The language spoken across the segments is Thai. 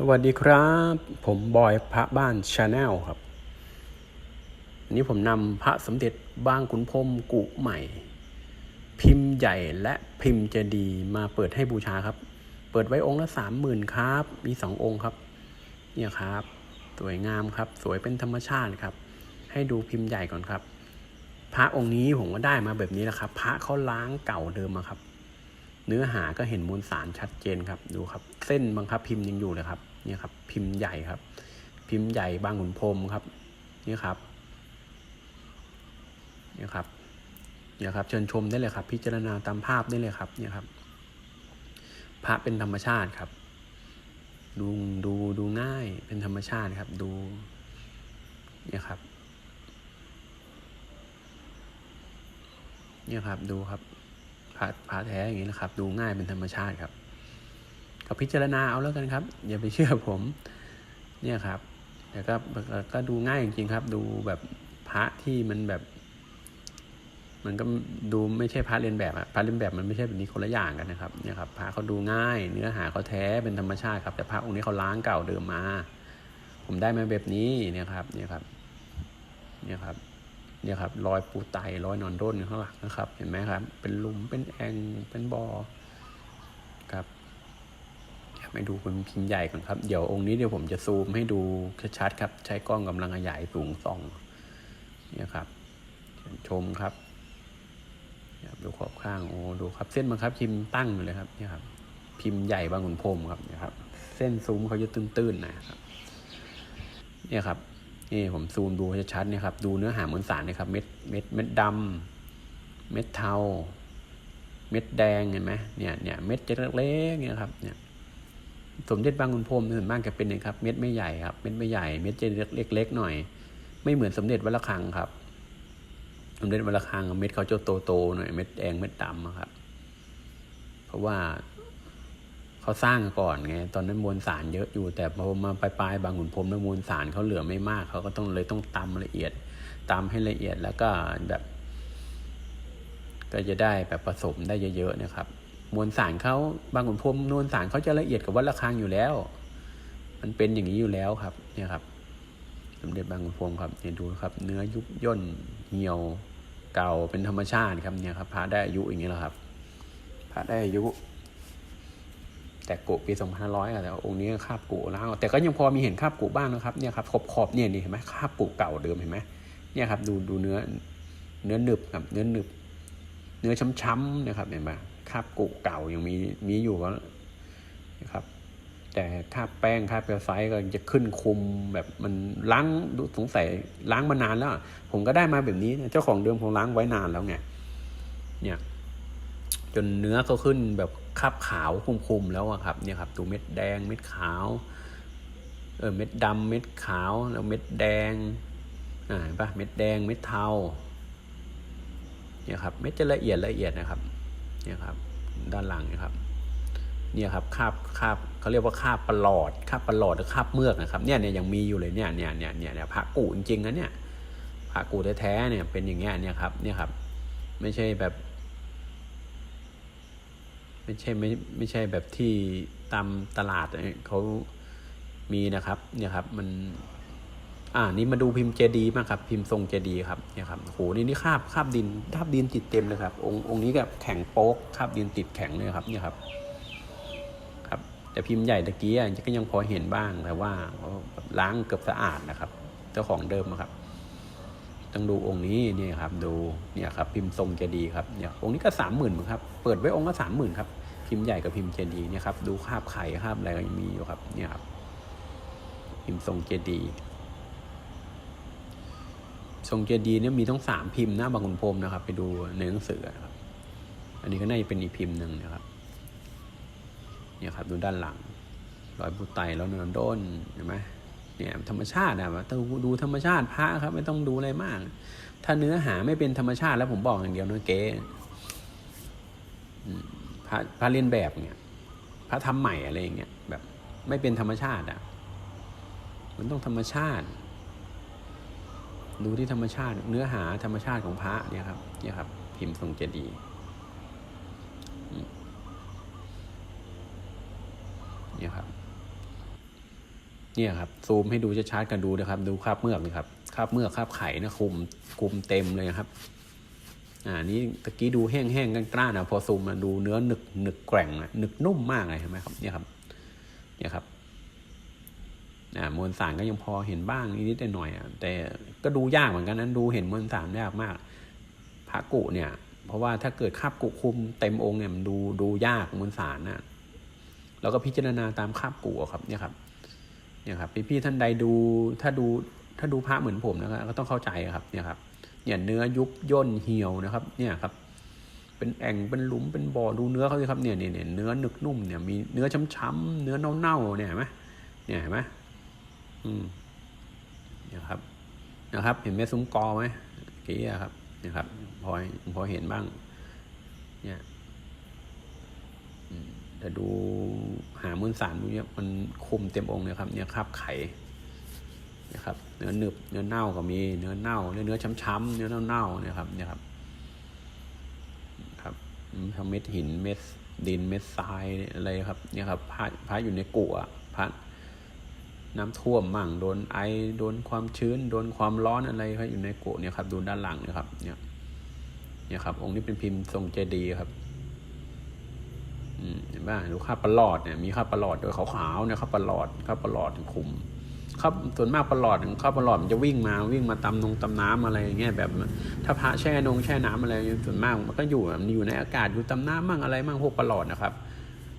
สวัสดีครับ ผมบอยพระบ้านชาแนลครับวันนี้ผมนำพระสมเด็จบางขุนพรมกุใหม่ พิมพ์ใหญ่และพิมพ์เจดีมาเปิดให้บูชาครับ เปิดไว้องค์ละสามหมื่นครับ มีสององค์ครับ เนี่ยครับ สวยงามครับ สวยเป็นธรรมชาติครับ ให้ดูพิมพ์ใหญ่ก่อนครับ พระองค์นี้ผมก็ได้มาแบบนี้แหละครับ พระเขาล้างเก่าเดิมมาครับ เนื้อหาก็เห็นมวลสารชัดเจนครับดูครับ เส้นบังคับพิมพ์ยังอยู่เลยครับเนี่ยครับ พิมพ์ใหญ่ครับ พิมพ์ใหญ่บางขุนพรมครับนี่ครับนี่ครับเนี่ยครับ เชิญชมได้เลยครับ พิจารณาตามภาพได้เลยครับเนี่ยครับ พระเป็นธรรมชาติครับ ดูดูดูง่ายเป็นธรรมชาติครับ ดูเนี่ยครับเนี่ยครับดูครับ พระพระแท้อย่างนี้นะครับ ดูง่ายเป็นธรรมชาติครับก็พิจารณาเอาแล้วกันครับ อย่าไปเชื่อผม เนี่ยครับแต่ก็ก็ดูง่ายจริงๆครับ ดูแบบพระที่มันแบบ มันก็ดูไม่ใช่พระเรียนแบบอะพระเรียนแบบมันไม่ใช่แบบนี้คนละอย่างกันนะครับ เนี่ยครับพระเขาดูง่าย เนื้อหาเขาแท้เป็นธรรมชาติครับ แต่พระองค์นี้เขาล้างเก่าเดิมมา ผมได้มาแบบนี้เนี่ยครับ เนี่ยครับ เนี่ยครับ เนี่ยครับรอยปูไตรอยนอนด้นข้างหลังนะครับ เห็นไหมครับ เป็นหลุมเป็นแองเป็นบ่อครับอยากให้ดูเป็นพิมพ์ใหญ่ก่อนครับ เดี๋ยวองค์นี้เดี๋ยวผมจะซูมให้ดูชัดๆครับ ใช้กล้องกำลังขยายสูงส่องเนี่ยครับเชิญชมครับดูขอบข้างโอ้ดูครับ เส้นบังคับพิมพ์ตั้งอยู่เลยครับเนี่ยครับ พิมพ์ใหญ่บางขุนพรมครับเนี่ยครับ เส้นซูมเขาจะตื้นๆนะครับ เนี่ยครับ นี่ผมซูมดูชัดๆเนี่ยครับ ดูเนื้อหามวลสารนะครับ เม็ดเม็ดเม็ดดำเม็ดเทา เม็ดแดงเห็นไหมเนี่ยเนี่ยเม็ดจะเล็กๆเนี่ยครับเนี่ยสมเด็จบางขุนพรหมส่วนมากจะเป็นนะครับ เม็ดไม่ใหญ่ครับ เม็ดไม่ใหญ่ เม็ดจะเล็กๆหน่อย ไม่เหมือนสมเด็จวัดระฆังครับ สมเด็จวัดระฆังเม็ดเขาจะโตๆหน่อย เม็ดแดงเม็ดดำครับ เพราะว่า เขาสร้างก่อนไงตอนนั้นมวลสารเยอะอยู่ แต่พอมาปลายๆบางขุนพรมแล้วมวลสารเขาเหลือไม่มากเขาก็ต้องเลยต้องตำละเอียดตำให้ละเอียดแล้วก็แบบ ก็จะได้แบบผสมได้เยอะๆนะครับ มวลสารเขาบางขุนพรมมวลสารเขาจะละเอียดกับวัดระฆังอยู่แล้ว มันเป็นอย่างนี้อยู่แล้วครับ เนี่ยครับสมเด็จบางขุนพรมครับเนี่ยดูครับ เนื้อยุบย่นเหี่ยวเก่าเป็นธรรมชาติครับเนี่ยครับพระได้อายุอย่างนี้แหละครับพระได้อายุ แต่กุปีสองพันร้อยแต่องค์นี้คาบกุแล้วแต่ก็ยังพอมีเห็นคาบกุบ้างนะครับเนี่ยครับขอบขอบเนี่ยนี่เห็นไหมคาบกุเก่าเดิมเห็นไหมเนี่ยครับดูดูเนื้อเนื้อหนึบครับเนื้อหนึบ เนื้อช้ำๆนะครับเห็นไหมคาบกุเก่ายังมีมีอยู่ก็นะครับแต่คาบแป้งคาบเปลวไฟก็จะขึ้นคุมแบบมันล้างดูสงสัยล้างมานานแล้ว ผมก็ได้มาแบบนี้เจ้าของเดิมผมล้างไว้นานแล้วไงเนี่ยจนเนื้อก็ขึ้นแบบ คาบขาวคุมๆแล้วอะครับเนี่ยครับดูเม็ดแดงเม็ดขาวเออเม็ดดำเม็ดขาวแล้วเม็ดแดงอ่าเห็นปะเม็ดแดงเม็ดเทาเนี่ยครับเม็ดจะละเอียดละเอียดนะครับเนี่ยครับด้านหลังนะครับเนี่ยครับคาบคาบเขาเรียกว่าคาบประหลอดคาบประหลอดหรือคาบเมือกนะครับเนี่ยเนี่ยยังมีอยู่เลยเนี่ยเนี่ยเนี่ยเนี่ยพระกูจริงๆนะเนี่ยพระกูแท้ๆเนี่ยเป็นอย่างเงี้ยเนี่ยครับเนี่ยครับ ไม่ใช่แบบ ไม่ใช่ไม่ไม่ใช่แบบที่ตามตลาดเขามีนะครับเนี่ยครับ มัน อ่านี่มาดูพิมพ์เจดีมากครับ พิมพ์ทรงเจดีครับเนี่ยครับโหนี่นี่คาบคาบดินคาบดินติดเต็มเลยครับ องค์องค์นี้กับแข็งโป๊กคาบดินติดแข็งเลยครับ เนี่ยครับ ครับ แต่พิมพ์ใหญ่ตะกี้ก็ยังพอเห็นบ้างแต่ว่าเขาล้างเกือบสะอาดนะครับ เจ้าของเดิมนะครับต้องดูองค์นี้เนี่ยครับ ดูเนี่ยครับ พิมพ์ทรงเจดีครับเนี่ยองค์นี้ก็สามหมื่นครับ เปิดไว้องค์ละสามหมื่นครับ พิมพ์ใหญ่กับพิมพ์เจดีเนี่ยครับดูคาบไข่คาบอะไรก็ยังมีอยู่ครับเนี่ยครับพิมพ์ทรงเจดีทรงเจดีเนี่ยมีต้องสามพิมพ์หน้าบางขุนพรมนะครับ ไปดูในหนังสือนะครับ อันนี้ก็น่าจะเป็นอีกพิมพ์หนึ่งนะครับ เนี่ยครับดูด้านหลังรอยปูไตแล้วเนินด้นเห็นไหมเนี่ยธรรมชาตินะต้องดูธรรมชาติพระครับ ไม่ต้องดูอะไรมาก ถ้าเนื้อหาไม่เป็นธรรมชาติแล้วผมบอกอย่างเดียวนะเก๊ พระพระเรียนแบบเนี่ยพระทำใหม่อะไรอย่างเงี้ยแบบไม่เป็นธรรมชาติอะมันต้องธรรมชาติ ดูที่ธรรมชาติ เนื้อหาธรรมชาติของพระเนี่ยครับเนี่ยครับ พิมพ์ทรงเจดีย์เนี่ยครับ เนี่ยครับ ซูมให้ดูชัดๆกันดูนะครับ ดูคราบเมือกนี่ครับคราบเมือกคราบไข่นะคุมคุมเต็มเลยครับ อ่านี่ตะกี้ดูแห้งๆกล้านๆนะพอซูมมาดูเนื้อหนึกหนึกแกร่งนะหนึกนุ่มมากเลยเห็นไหมครับเนี่ยครับเนี่ยครับอ่ามวลสารก็ยังพอเห็นบ้างนิดๆหน่อยอะแต่ก็ดูยากเหมือนกันนั้นดูเห็นมวลสารยากมากพระกุเนี่ย เพราะว่าถ้าเกิดคาบกุคุมเต็มองค์เนี่ยมันดูดูยากมวลสารนะแล้วก็พิจารณาตามคาบกุครับ เนี่ยครับ เนี่ยครับพี่ๆท่านใดดูถ้าดูถ้าดูพระเหมือนผมนะครับก็ต้องเข้าใจครับ เนี่ยครับ เนี่ยเนื้อยุบย่นเหี่ยวนะครับ เนี่ยครับ เป็นแอ่งเป็นหลุมเป็นบ่อดูเนื้อเขาสิครับเนี่ยเนี่ยเนื้อหนึกนุ่มเนี่ยมีเนื้อช้ำๆเนื้อเน่าๆเนี่ยเห็นไหมเนี่ยเห็นไหมอืมเนี่ยครับนะครับ เห็นเม็ดซุ้มกอไหมเกี้ครับเนี่ยครับพอพอเห็นบ้าง เนี่ยแต่ดูหามวลสารดูเนี่ยมันคุมเต็มองค์เลยครับ เนี่ยคราบไข่ นะครับเนื้อหนึบเนื้อเน่าก็มีเนื้อเน่าเนื้อเนื้อช้ำๆเนื้อเน่าๆเนี่ยครับเนี่ยครับครับทั้งเม็ดหินเม็ดดินเม็ดทรายอะไรครับ เนี่ยครับพระพระอยู่ในกุอะพระน้ำท่วมมั่งโดนไอโดนความชื้น โดนความร้อนอะไรครับอยู่ในกุเนี่ยครับดูด้านหลังเนะครับ เนี่ย เนี่ยครับ องค์นี้เป็นพิมพ์ทรงเจดีย์ครับเห็นป่ะดูข้าประหลอดเนี่ยมีข้าประหลอดด้วยขาวๆเนี่ยข้าประหลอดข้าประหลอดคุม ข้าส่วนมากประหลอดข้าประหลอดมันจะวิ่งมาวิ่งมาตำนงตำน้ำอะไรอย่างเงี้ยแบบถ้าพระแช่นงแช่น้ำอะไรส่วนมากมันก็อยู่มันอยู่ในอากาศอยู่ตำน้ำมั่งอะไรมั่งพวกประหลอดนะครับ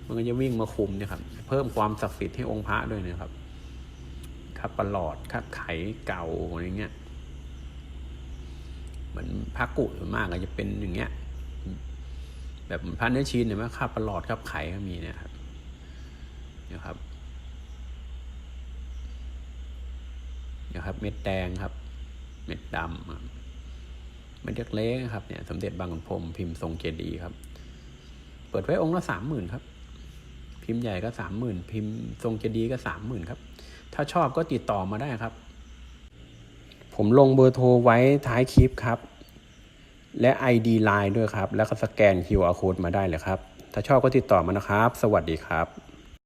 มันก็จะวิ่งมาคุมเนี่ยครับเพิ่มความศักดิ์สิทธิ์ให้องค์พระด้วยนะครับครับประหลอดครับไข่เก่าอะไรเงี้ยเหมือนพระกุส่วนมากก็จะเป็นอย่างเงี้ยแบบพระเนื้อชีนเนี่ยไหมข้าประหลอดครับไข่ก็มีเนี่ยครับเนี่ยครับ ครับ เม็ดแดงครับ เม็ดดำเม็ดเล็กๆครับเนี่ยสมเด็จบางขุนพรมพิมพ์ทรงเจดีย์ครับ เปิดไว้องค์ละสามหมื่นครับ พิมพ์ใหญ่ก็สามหมื่นพิมพ์ทรงเจดีย์ก็สามหมื่นครับ ถ้าชอบก็ติดต่อมาได้ครับ ผมลงเบอร์โทรไว้ท้ายคลิปครับ และ ID Line ด้วยครับ แล้วก็สแกน QR Code มาได้เลยครับ ถ้าชอบก็ติดต่อมานะครับ สวัสดีครับ